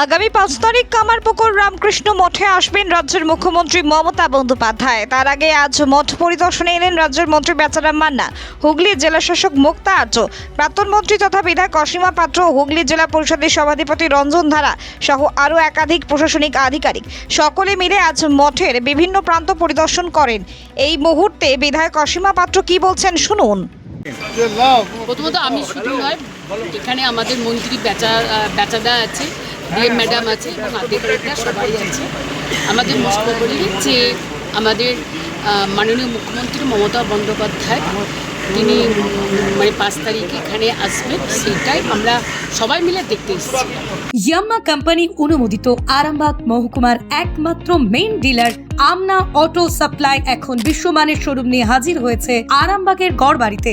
আগামী পাঁচ তারিখ কামারপুকুর রামকৃষ্ণ মঠে আসবেন রাজ্যের মুখ্যমন্ত্রী মমতা বন্দ্যোপাধ্যায়। তার আগে আজ মঠ পরিদর্শনে এলেন রাজ্যের মন্ত্রী বেচারাম মান্না। হুগলি জেলাশাসক মুক্তা আর্য, প্রাক্তন মন্ত্রী তথা বিধায়ক অসীমা পাত্র হুগলি জেলা পরিষদের সভাধিপতি রঞ্জন ধারা সহ আরও একাধিক প্রশাসনিক আধিকারিক। সকলে মিলে আজ মঠের বিভিন্ন প্রান্ত পরিদর্শন করেন। এই মুহূর্তে বিধায়ক অসীমা পাত্র কি বলছেন শুনুন। প্রথমত আমি শুধু নয়, এখানে আমাদের মন্ত্রী বেচা, বেচাদা আছে। ডিএম ম্যাডাম আছে, এবং আধিকারিকরা সবাই আছে। আমাদের মস্ত করি যে আমাদের মাননীয় মুখ্যমন্ত্রী মমতা বন্দ্যোপাধ্যায়, তিনি মানে পাঁচ তারিখে এখানে আসবেন, সেটাই আমরা সবাই মিলে দেখতে এসেছি। ইয়াম্মা কোম্পানি অনুমোদিত আরামবাগ মহকুমার একমাত্র main dealer Amna auto supply এখন বিশ্বমানের শোরুম নিয়ে হাজির হয়েছে আরামবাগের গড় বাড়িতে